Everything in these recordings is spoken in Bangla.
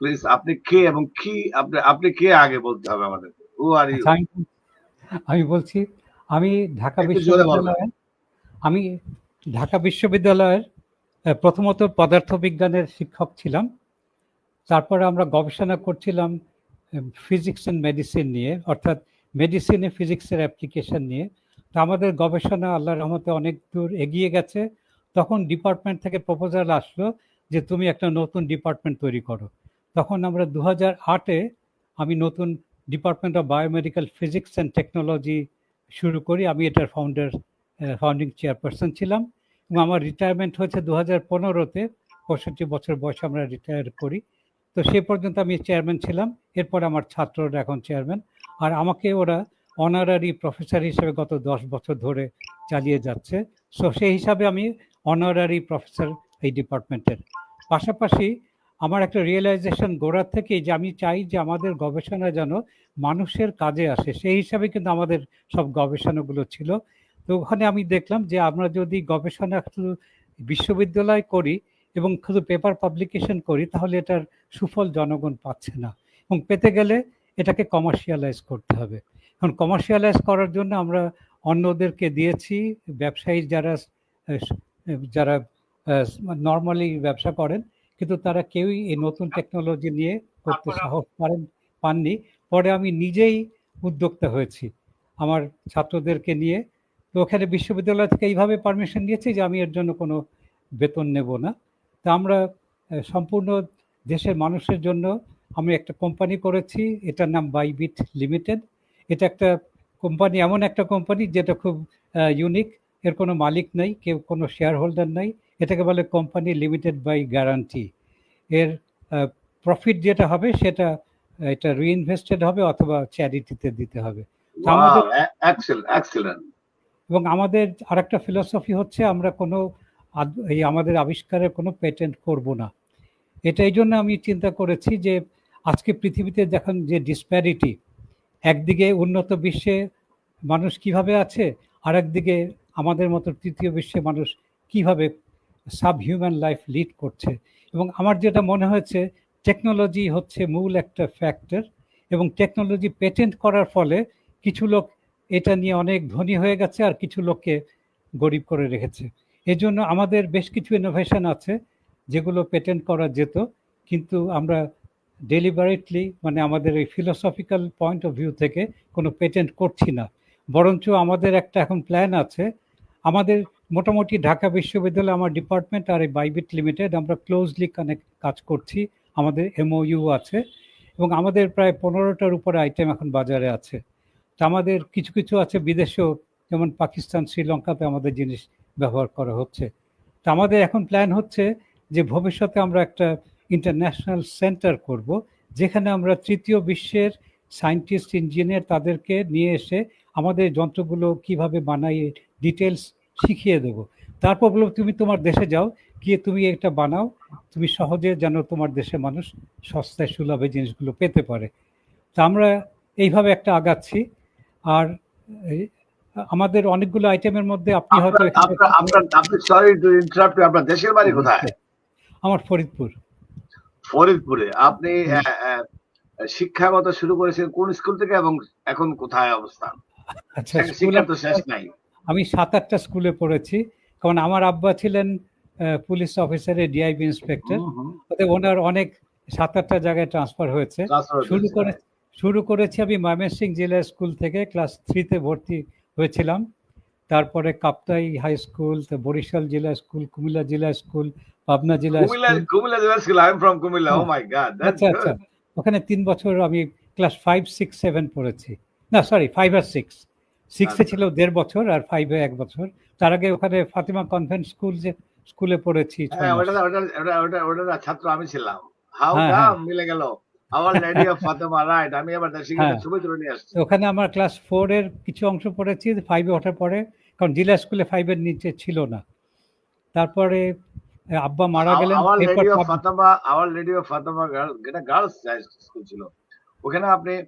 প্লিজ আপনি কে এবং কি আপনি আপনি কে আগে বলতে হবে আমাদের? হু আর আমি বলছি আমি ঢাকা একটু জোরে বলবেন। বিশ্ববিদ্যালয়ে আমি ঢাকা বিশ্ববিদ্যালয়ের প্রথমত পদার্থবিজ্ঞানের শিক্ষক ছিলাম। তারপরে আমরা গবেষণা করছিলাম ফিজিক্স অ্যান্ড মেডিসিন নিয়ে অর্থাৎ মেডিসিনে ফিজিক্সের অ্যাপ্লিকেশন নিয়ে। তো আমাদের গবেষণা আল্লাহ রহমতে অনেক দূর এগিয়ে গেছে। তখন ডিপার্টমেন্ট থেকে প্রপোজাল আসলো যে তুমি একটা নতুন ডিপার্টমেন্ট তৈরি করো। তখন আমরা দু হাজার আটে আমি নতুন department of biomedical physics and technology শুরু করি। আমি এটার ফাউন্ডার ফাউন্ডিং চেয়ারপারসন ছিলাম এবং আমার রিটায়ারমেন্ট হয়েছে দু হাজার পনেরোতে। পঁয়ষট্টি বছর বয়সে আমরা রিটায়ার করি। তো সে পর্যন্ত আমি চেয়ারম্যান ছিলাম। এরপর আমার ছাত্ররা এখন চেয়ারম্যান আর আমাকে ওরা অনারারি প্রফেসর হিসেবে গত দশ বছর ধরে চালিয়ে যাচ্ছে। সো সেই হিসাবে আমি অনারারি প্রফেসর এই ডিপার্টমেন্টের পাশাপাশি আমার একটা রিয়েলাইজেশন গোড়ার থেকে যে আমি চাই যে আমাদের গবেষণা যেন মানুষের কাজে আসে। সেই হিসাবে কিন্তু আমাদের সব গবেষণাগুলো ছিল। তো ওখানে আমি দেখলাম যে আমরা যদি গবেষণা শুধু বিশ্ববিদ্যালয় করি এবং শুধু পেপার পাবলিকেশন করি, তাহলে এটার সুফল জনগণ পাচ্ছে না। এবং পেতে গেলে এটাকে কমার্শিয়ালাইজ করতে হবে। এখন কমার্শিয়ালাইজ করার জন্য আমরা অন্যদেরকে দিয়েছি। ব্যবসায়ী যারা যারা নর্মালি ব্যবসা করেন কিন্তু তারা কেউই এই নতুন টেকনোলজি নিয়ে করতে সাহস পারেন পাননি। পরে আমি নিজেই উদ্যোক্তা হয়েছি আমার ছাত্রদেরকে নিয়ে। তো ওখানে বিশ্ববিদ্যালয় থেকে এইভাবে পারমিশন নিয়েছি যে আমি এর জন্য কোনো বেতন নেব না। তা আমরা সম্পূর্ণ দেশের মানুষের জন্য আমি একটা কোম্পানি করেছি। এটার নাম বাইবিট লিমিটেড এটা একটা কোম্পানি এমন একটা কোম্পানি যেটা খুব ইউনিক এর কোনো মালিক নেই কেউ কোনো শেয়ার হোল্ডার নাই। এটাকে বলে কোম্পানি লিমিটেড বাই গ্যারান্টি এর প্রফিট যেটা হবে সেটা এটা রিইনভেস্টেড হবে অথবা চ্যারিটিতে দিতে হবে। আমাদের এবং আমাদের আরেকটা ফিলসফি হচ্ছে আমরা কোনো এই আমাদের আবিষ্কারের কোনো পেটেন্ট করব না। এটা এই জন্য আমি চিন্তা করেছি যে আজকে পৃথিবীতে দেখুন যে ডিসপ্যারিটি একদিকে উন্নত বিশ্বে মানুষ কীভাবে আছে আর একদিকে আমাদের মতো তৃতীয় বিশ্বে মানুষ কীভাবে সাব হিউম্যান লাইফ লিড করছে। এবং আমার যেটা মনে হয়েছে, টেকনোলজি হচ্ছে মূল একটা ফ্যাক্টর এবং টেকনোলজি পেটেন্ট করার ফলে কিছু লোক এটা নিয়ে অনেক ধনী হয়ে গেছে আর কিছু লোককে গরিব করে রেখেছে। এজন্য আমাদের বেশ কিছু ইনোভেশন আছে যেগুলো পেটেন্ট করা যেত, কিন্তু আমরা ডেলিবারেটলি মানে আমাদের এই ফিলোসফিক্যাল পয়েন্ট অফ ভিউ থেকে কোনো পেটেন্ট করছি না। বরঞ্চ আমাদের একটা এখন প্ল্যান আছে। আমাদের মোটামুটি ঢাকা বিশ্ববিদ্যালয় আমার ডিপার্টমেন্ট আর এই বাইবিট লিমিটেড আমরা ক্লোজলি কানেক্ট কাজ করছি। আমাদের এমওইউ আছে এবং আমাদের প্রায় পনেরোটার উপরে আইটেম এখন বাজারে আছে। তা আমাদের কিছু কিছু আছে বিদেশেও, যেমন পাকিস্তান, শ্রীলঙ্কাতে আমাদের জিনিস ব্যবহার করা হচ্ছে। তা আমাদের এখন প্ল্যান হচ্ছে যে ভবিষ্যতে আমরা একটা ইন্টারন্যাশনাল সেন্টার করব, যেখানে আমরা তৃতীয় বিশ্বের সায়েন্টিস্ট ইঞ্জিনিয়ার তাদেরকে নিয়ে এসে আমাদের যন্ত্রগুলো কীভাবে বানাই ডিটেলস শিখিয়ে দেবো। তারপর বলব তুমি তোমার দেশে যাও গিয়ে তুমি এটা বানাও। তুমি সহজে যেন তোমার দেশের মানুষ সস্তায় সুলভে জিনিসগুলো পেতে পারে। তা আমরা এইভাবে একটা আগাচ্ছি। আর আমাদের অনেকগুলো আইটেমের মধ্যে আপনি হয়তো আপনার সরি টু ইন্টারাপ্ট দেশের বাড়ি কোথায়? আমার ফরিদপুর। ফরিদপুরে। আপনি শিক্ষাগত শুরু করেছেন কোন স্কুল থেকে এবং এখন কোথায় অবস্থান? আচ্ছা শিক্ষা তো শেষ নাই। আমি সাত আটটা স্কুলে পড়েছি। কারণ আমার আব্বা ছিলেন পুলিশ অফিসারের ডিআইবি ইন্সপেক্টর। ওনার অনেক সাত আটটা জায়গায় ট্রান্সফার হয়েছে। শুরু করে শুরু করেছি আমি ময়মনসিংহ জেলা স্কুল থেকে ক্লাস থ্রিতে ভর্তি হয়েছিলাম। তারপরে কাপ্তাই হাই স্কুল বরিশাল জেলা স্কুল কুমিল্লা জেলা স্কুল পাবনা জেলা কুমিল্লা স্কুল। কুমিল্লা জেলা school I am from Comilla oh my god আচ্ছা আচ্ছা। ওখানে তিন বছর আমি ক্লাস ফাইভ সিক্স সেভেন পড়েছি। না সরি ফাইভ আর সিক্স সিক্সে আচ্ছা। ছিল দেড় বছর আর ফাইভে এক বছর। তার আগে ওখানে ফাতিমা কনভেন্ট স্কুল যে স্কুলে পড়েছি হ্যাঁ ছাত্র আমি ছিলাম। হাউ হ্যাঁ, হ্যাঁ। মিলে গেল। ওখানে আমার ক্লাস ফোর এর কিছু অংশ পড়েছি ফাইভে ওঠার পরে কারণ জেলা স্কুলে ফাইভের নিচে ছিল না। তারপরে আব্বা মারা গেলেন আওয়ার পাব- Fatema our lady Fatema girls school ছিল। ওখানে আপনি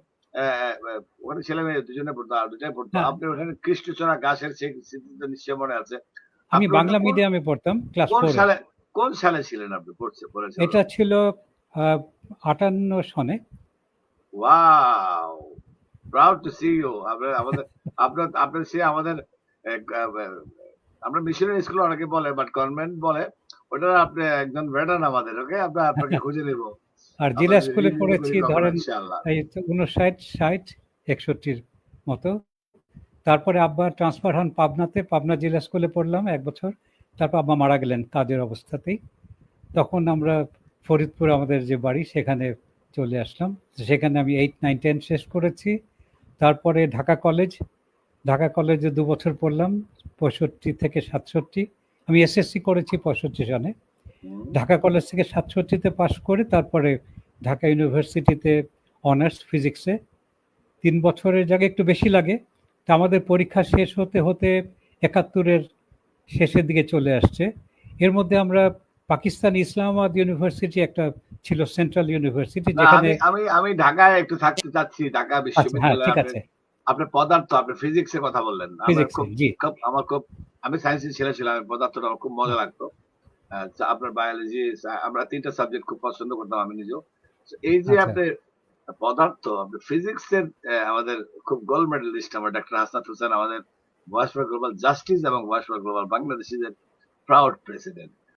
ওখানে ছেলে মেয়ে দুজনে পড়তো আর দুটাই পড়তো। হ্যাঁ। আপনি ওখানে কৃষ্ণচূড়া গাছের স্মৃতি তো নিশ্চয় মনে আছে। আমি বাংলা মিডিয়ামে পড়তাম ক্লাস কোন সালে কোন সালে ছিলেন আপনি পড়ছে পড়েছেন? এটা ছিল আটান্ন সনে। Wow! Proud to see you আপনার আমাদের আপনার আপনার সে আমাদের আমরা মিশনারি স্কুল অনেকে বলে বাট কনভেন্ট বলে। ওটা আপনি একজন ভেটারান আমাদের ওকে আমরা আপনাকে খুঁজে নেব। আর জেলা স্কুলে পড়েছি ধরেন উনষাট ষাট একষট্টির মতো। তারপরে আব্বা ট্রান্সফার হন পাবনাতে পাবনা জেলা স্কুলে পড়লাম এক বছর। তারপর আব্বা মারা গেলেন কাজের অবস্থাতেই। তখন আমরা ফরিদপুর আমাদের যে বাড়ি সেখানে চলে আসলাম। সেখানে আমি এইট নাইন টেন শেষ করেছি। তারপরে ঢাকা কলেজ ঢাকা কলেজে দু বছর পড়লাম পঁয়ষট্টি থেকে সাতষট্টি। আমি এসএসসি করেছি পঁয়ষট্টি সনে ঢাকা কলেজ থেকে সাতষট্টিতে পাশ করে তারপরে ঢাকা ইউনিভার্সিটিতে অনার্স ফিজিক্সে। তিন বছরের জায়গায় একটু বেশি লাগে। তা আমাদের পরীক্ষা শেষ হতে হতে একাত্তরের শেষের দিকে চলে আসছে। এর মধ্যে আমরা পাকিস্তান ইসলামাবাদ ইউনিভার্সিটি একটা ছিল সেন্ট্রাল ইউনিভার্সিটি যেখানে আমি আমি ঢাকায় একটু থাকতে চাচ্ছি ঢাকা আচ্ছা বিশ্ববিদ্যালয়ে ঠিক আছে। আপনি পদার্থ আপনি ফিজিক্স এর কথা বললেন আমার খুব আমি সায়েন্সের ছেলে ছিলাম পদার্থটা খুব মজা লাগতো। আপনার বায়োলজি আমরা তিনটা সাবজেক্ট খুব পছন্দ করতাম আমি নিজেও। এই যে আচ্ছা। আপনি পদার্থ আপনি ফিজিক্স এর আমাদের খুব গোল্ড মেডেলিস্ট আমার ডাক্তার হাসনাত হোসেন আমাদের ভয়েস ফর গ্লোবাল জাস্টিস এবং voice for global Bangladesh is proud president